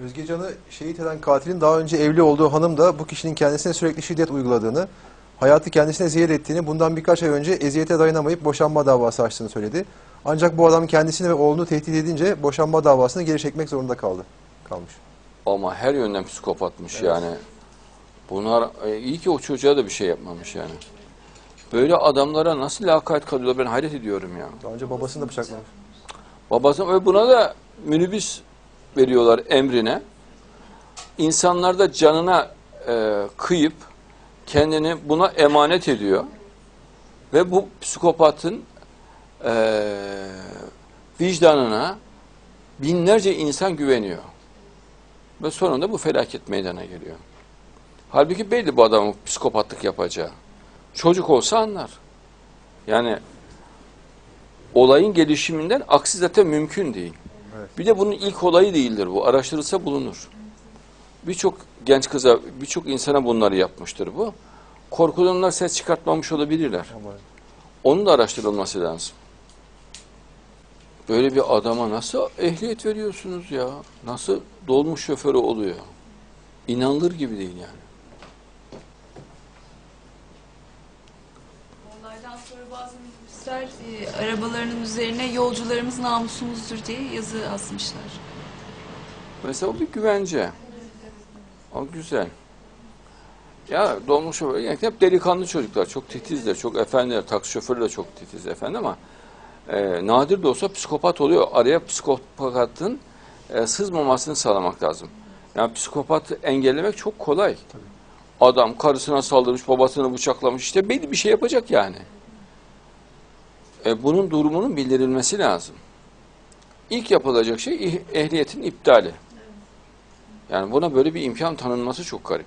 Özge Can'ı şehit eden katilin daha önce evli olduğu hanım da bu kişinin kendisine sürekli şiddet uyguladığını, hayatı kendisine zehir ettiğini, bundan birkaç ay önce eziyete dayanamayıp boşanma davası açtığını söyledi. Ancak bu adam kendisini ve oğlunu tehdit edince boşanma davasını geri çekmek zorunda kaldı. Kalmış. Ama her yönden psikopatmış yani. Bunlar e, iyi ki o çocuğa da bir şey yapmamış yani. Böyle adamlara nasıl lakayt kalıyorlar ben hayret ediyorum ya. Daha önce babasını da bıçaklamış. Babası ve buna da minibüs veriyorlar emrine. İnsanlar da canına e, kıyıp kendini buna emanet ediyor. Ve bu psikopatın e, vicdanına binlerce insan güveniyor. Ve sonunda bu felaket meydana geliyor. Halbuki belli bu adamın psikopatlık yapacağı. Çocuk olsa anlar. Yani olayın gelişiminden aksi zaten mümkün değil. Evet. Bir de bunun ilk olayı değildir bu. Araştırılsa bulunur. Birçok genç kıza, birçok insana bunları yapmıştır bu. Korkulanlar ses çıkartmamış olabilirler. Onun da araştırılması lazım. Böyle bir adama nasıl ehliyet veriyorsunuz ya? Nasıl dolmuş şoförü oluyor? İnanılır gibi değil yani. Olaydan sonra bazı minibüsler e, arabalarının üzerine yolcularımız namusumuzdur diye yazı asmışlar. Mesela o bir güvence. O güzel. Ya dolmuş şoför, yani hep delikanlı çocuklar, çok titizler, çok efendiler, taksi şoförü de çok titiz efendi ama e, nadir de olsa psikopat oluyor. Araya psikopatın e, sızmamasını sağlamak lazım. Yani psikopatı engellemek çok kolay. Adam karısına saldırmış, babasını bıçaklamış, işte belli bir şey yapacak yani. E, bunun durumunun bildirilmesi lazım. İlk yapılacak şey ih- ehliyetin iptali. Yani buna böyle bir imkan tanınması çok garip.